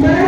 Yeah.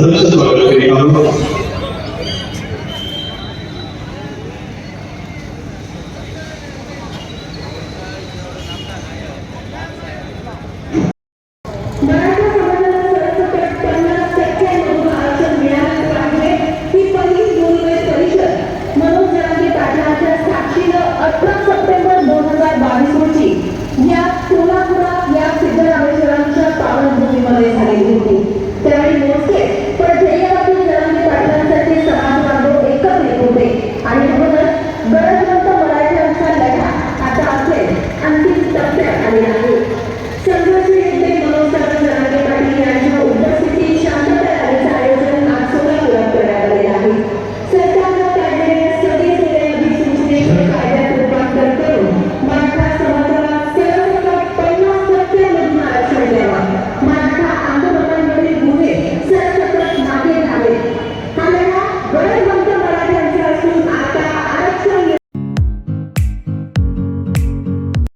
Hallelujah.